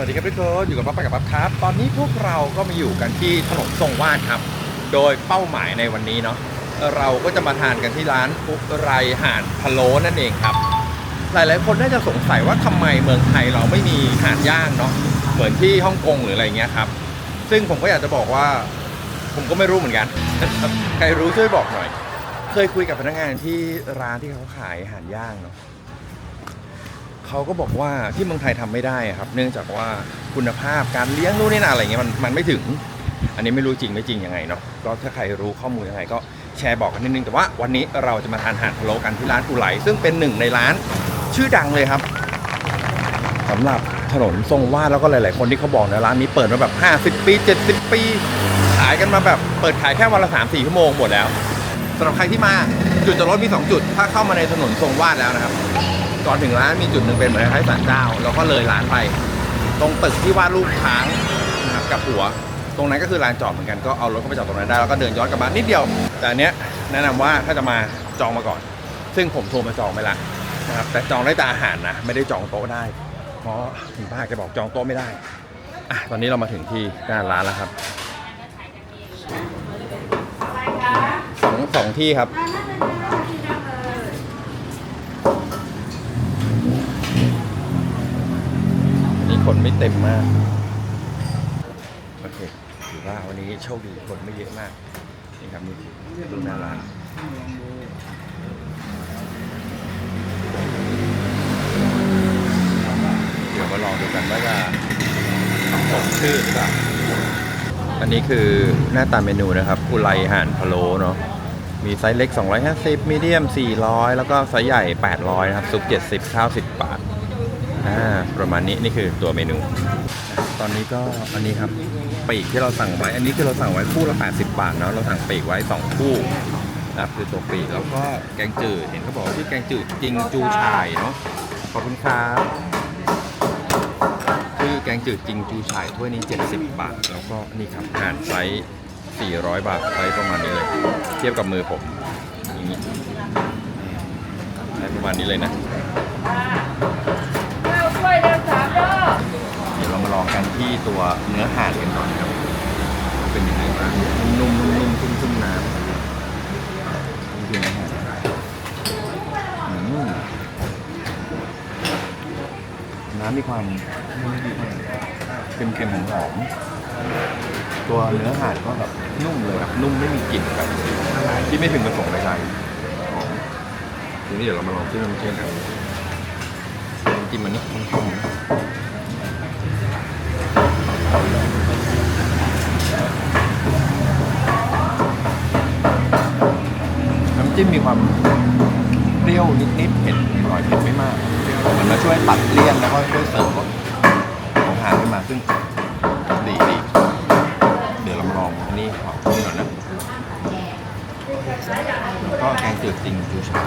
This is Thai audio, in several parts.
สวัสดีครับทุกคนอยู่กับป๊อปไปกับป๊อปครับ ตอนนี้พวกเราก็มาอยู่กันที่ถนนทรงวาดครับ โดยเป้าหมายในวันนี้เนาะเราก็จะมาทานกันที่ร้านอุไรห่านพะโล้นั่นเองครับ หลายๆ คนน่าจะสงสัยว่าทำไมเมืองไทยเราไม่มีห่านย่างเนาะเหมือนที่ฮ่องกงหรืออะไรเงี้ยครับ ซึ่งผมก็อยากจะบอกว่า ผมก็ไม่รู้เหมือนกันใครรู้ช่วยบอกหน่อย เคยคุยกับพนักงานที่ร้านที่เขาขายอาหารย่างเนาะ เขาก็บอกว่าที่เมืองไทยทำไม่ได้ครับ เนื่องจากว่าคุณภาพการเลี้ยงนู่นนี่นั่นอะไรเงี้ยมันมันไม่ถึง อันนี้ไม่รู้จริงไม่จริงยังไงเนาะก็ถ้าใครรู้ข้อมูลยังไงก็แชร์บอกกันนิดนึงแต่ว่าวันนี้เราจะมาทานอาหารพะโล้กันที่ร้านอุไหลซึ่งเป็นหนึ่งในร้านชื่อดังเลยครับสำหรับถนนทรงวาดแล้วก็หลาย ๆ คนที่เขาบอกนะร้านนี้เปิดมาแบบ 50 ปี 70 ปี ขายกันมาแบบเปิดขายแค่วันละ3-4ชั่วโมงหมดแล้วสำหรับใครที่มาจุดจอดรถมี 2 จุด ถ้าเข้ามาในถนนทรงวาดแล้วนะครับ ก่อนถึงร้านมีจุดหนึ่งเป็นเหมือนคล้ายๆศาลเจ้าแล้วก็เลยร้านไป ตรงตึกที่วาดรูปช้างนะครับกับหัว ตรงนั้นก็คือลานจอดเหมือนกันก็เอารถเข้าไปจอดตรงนั้นได้แล้วก็เดินย้อนกลับมานิดเดียว แต่อันเนี้ยแนะนำว่าถ้าจะมาจองมาก่อน ซึ่งผมโทรมาจองไปละนะครับแต่จองได้แต่อาหารนะไม่ได้จองโต๊ะได้ เพราะถึงป้าแกบอกจองโต๊ะไม่ได้อะตอนนี้เรามาถึงที่หน้าร้านแล้วครับสองสองที่ครับ คนไม่เต็มมาก โอเคถือว่าวันนี้โชคดีคนไม่เยอะมาก นี่ครับนี่คือดูหน้าร้านเดี๋ยวมาลองดูกันว่าจะสมชื่อหรือเปล่า อันนี้คือหน้าตาเมนูนะครับอุไรห่านพะโล้เนาะมีไซส์เล็ก 250มีเดียม 400 แล้วก็ไซส์ใหญ่ 800 นะครับ ซุป 70 ข้าว 10 บาท อ่าประมาณนี้นี่คือตัวเมนู ตอนนี้ก็อันนี้ครับปีกที่เราสั่งไว้ อันนี้คือเราสั่งไว้คู่ละ 80 บาทเนาะเราสั่งปีกไว้ 2 คู่นะครับคือตัวปีกแล้วก็แกงจืดเห็นเขาบอกว่าชื่อแกงจืดจริงจูชายเนาะขอบคุณครับคือแกงจืดจริงจูชายถ้วยนี้ 70 บาท แล้วก็นี่ครับอาหารไซส์400 บาทไซส์ประมาณนี้เลย เทียบกับมือผมอย่างนี้ได้ประมาณนี้เลยนะ ข้าวถ้วยเดิมสามรอบ เดี๋ยวเรามาลองกัน ที่ตัวเนื้อห่านกันก่อนครับ เป็นยังไงบ้างนุ่มๆนุ่มๆชุ่มๆน้ำนี่คือเนื้อห่านอืมน้ำมีความเค็มๆหอมๆตัวเนื้อห่านก็แบบนุ่มเลยแบบนุ่มไม่มีกลิ่นแบบที่ไม่ถึงผสมใดๆหอมทีนี้เดี๋ยวเรามาลองจิ้มน้ำเชื่อมกันน้ำจิ้มมันนี่ข้นๆนะ น้ำ จิ้มมีความเปรี้ยวนิดๆเผ็ดอร่อยเผ็ดไม่มากมันมาช่วยตัดเลี่ยนแล้วก็ช่วยเสริมรสของอาหารขึ้นมาซึ่งดีดีเดี๋ยวเราลองอันนี้ขอนี่ก่อนนะแล้วก็แกงจืดจริงจูชา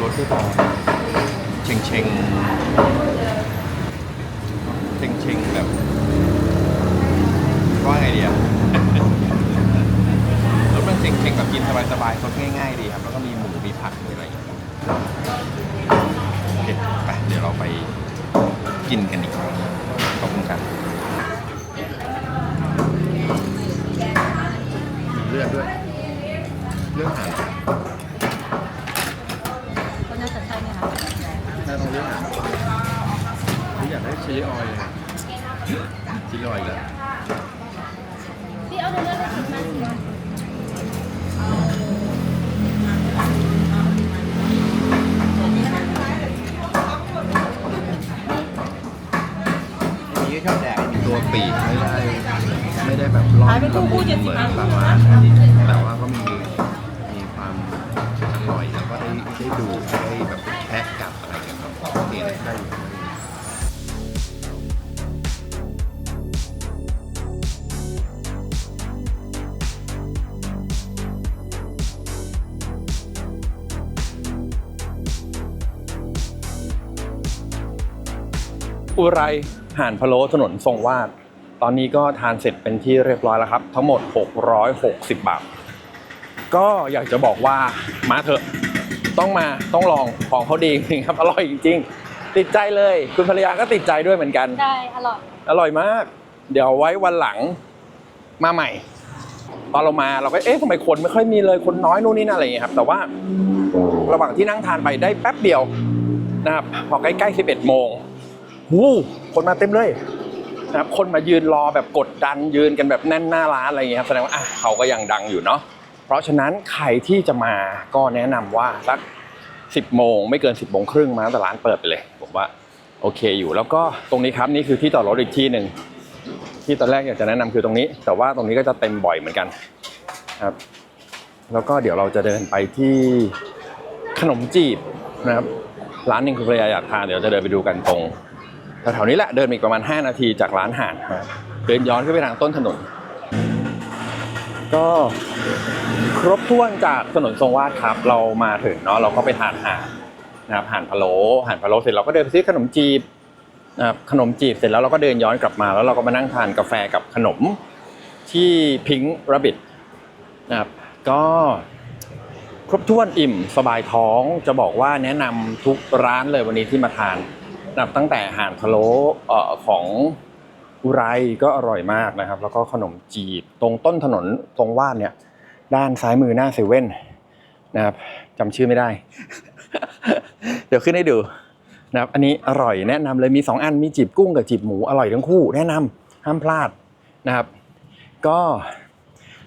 รสที่ตอนเชงเชงเชงเชงๆแบบ ว่าไงดีอะ รสมันเซ็งๆแบบกิ นสบายๆสดง่ายๆดีครับ แล้วก็มีหมูมีผักมีอะไรอย่างเงี้ยโอเคไปเดี๋ยวเราไปกินกันอีกครั้งขอบคุณครับมีเลือดด้วยเลือดหานก็น่าจะใช่ไหมคะน่าต้องเลือดหานที่อยากได้ชีสออยล์อะชีสออยล์อีกแล้ว แบบร่อนละมุนเหมือนบางร้านแต่ว่าก็มีมีความอร่อยแล้วก็ได้ได้ดูได้แบบแคะกับอะไรอย่างเงี้ยครับโอเคได้ได้อยู่อุไรห่านพะโล้ถนนทรงวาด ตอนนี้ก็ทานเสร็จเป็นที่เรียบร้อยแล้วครับ ทั้งหมด 660 บาท ก็อยากจะบอกว่ามาเถอะ ต้องมาต้องลองของเขาดีจริงๆครับ อร่อยจริง ๆ ติดใจเลย คุณภรรยาก็ติดใจด้วยเหมือนกัน ได้อร่อย อร่อยมาก เดี๋ยวไว้วันหลังมาใหม่ ตอนเรามาเราก็เอ๊ะทำไมคนไม่ค่อยมีเลยคนน้อยนู่นนี่นั่นอะไรอย่างเงี้ยครับ แต่ว่าระหว่างที่นั่งทานไปได้แป๊บเดียวนะครับพอใกล้ๆ11โมงหูคนมาเต็มเลย นะครับคนมายืนรอแบบกดดันยืนกันแบบแน่นหน้าร้านอะไรอย่างเงี้ยครับแสดงว่าอะเขาก็ยังดังอยู่เนาะเพราะฉะนั้นใครที่จะมาก็แนะนำว่าสัก 10โมงไม่เกิน 10โมงครึ่งมาตั้งแต่ร้านเปิดไปเลยผมว่าโอเคอยู่แล้วก็ตรงนี้ครับนี่คือที่จอดรถอีกที่หนึ่งที่ตอนแรกอยากจะแนะนำคือตรงนี้ แต่ว่าตรงนี้ก็จะเต็มบ่อยเหมือนกันครับแล้วก็เดี๋ยวเราจะเดินไปที่ขนมจีบนะครับร้านหนึ่งคุณภรรยาอยากทานเดี๋ยวจะเดินไปดูกันตรง แถวๆนี้แหละเดินอีกประมาณ 5 นาทีจากร้านห่านเดินย้อนขึ้นไปทางต้นถนน ก็ครบถ้วนจากถนนทรงวาดครับ เรามาถึงเนาะเราก็ไปทานห่านนะครับห่านพะโล้ห่านพะโล้เสร็จเราก็เดินไปซื้อขนมจีบนะครับขนมจีบเสร็จแล้วเราก็เดินย้อนกลับมา แล้วเราก็มานั่งทานกาแฟกับขนมที่พิงค์ร b บิ t นะครับก็ครบถ้วนอิ่มสบายท้องจะบอกว่าแนะนำทุกร้านเลยวันนี้ที่มาทาน นับตั้งแต่อาหารพะโล้ของอุไรก็อร่อยมากนะครับ แล้วก็ขนมจีบตรงต้นถนนตรงว่านเนี่ย ด้านซ้ายมือหน้าเซเว่นนะครับจำชื่อไม่ได้ เดี๋ยวขึ้นให้ดูนะครับ อันนี้อร่อยแนะนำเลยมี 2 อันมีจีบกุ้งกับจีบหมูอร่อยทั้งคู่แนะนำห้ามพลาดนะครับ ก็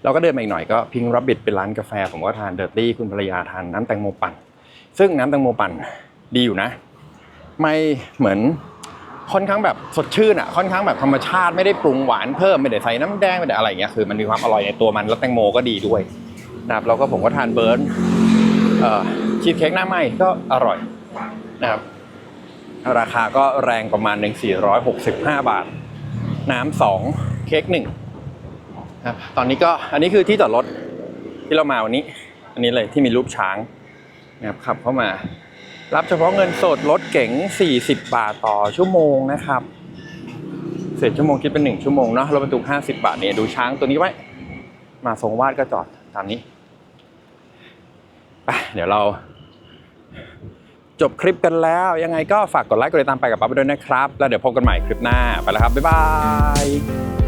เราก็เดินมาอีกหน่อยก็พิงรับบิดเป็นร้านกาแฟ ผมก็ทานเดอร์ตี้คุณภรรยาทานน้ำแตงโมปั่น ซึ่งน้ำแตงโมปั่นดีอยู่นะ ไม่เหมือนค่อนข้างแบบสดชื่นอะค่อนข้างแบบธรรมชาติไม่ได้ปรุงหวานเพิ่มไม่ได้ใส่น้ำแดงไม่ได้อะไรอย่างเงี้ยคือมันมีความอร่อยในตัวมันแล้วแตงโมก็ดีด้วยนะครับแล้วก็ผมก็ทานเบิร์นชีสเค้กหน้าไหมก็อร่อยนะครับราคาก็แรงประมาณหนึ่ง465 บาท น้ำสองเค้กหนึ่งครับตอนนี้ก็อันนี้คือที่จอดรถที่เรามาวันนี้ อันนี้เลยที่มีรูปช้างนะครับขับเข้ามา รับเฉพาะเงินสดรถเก๋ง 40 บาทต่อชั่วโมงนะครับ เสร็จชั่วโมงคิดเป็น 1 ชั่วโมงเนาะรถบรรทุก 50 บาทเนี่ยดูช้างตัวนี้ไว้ มาทรงวาดก็จอดตามนี้ไปเดี๋ยวเรา จบคลิปกันแล้วยังไงก็ฝากกดไลค์กดติดตามไปกับปั๊บไปด้วยนะครับ แล้วเดี๋ยวพบกันใหม่คลิปหน้าไปแล้วครับ บ๊ายบาย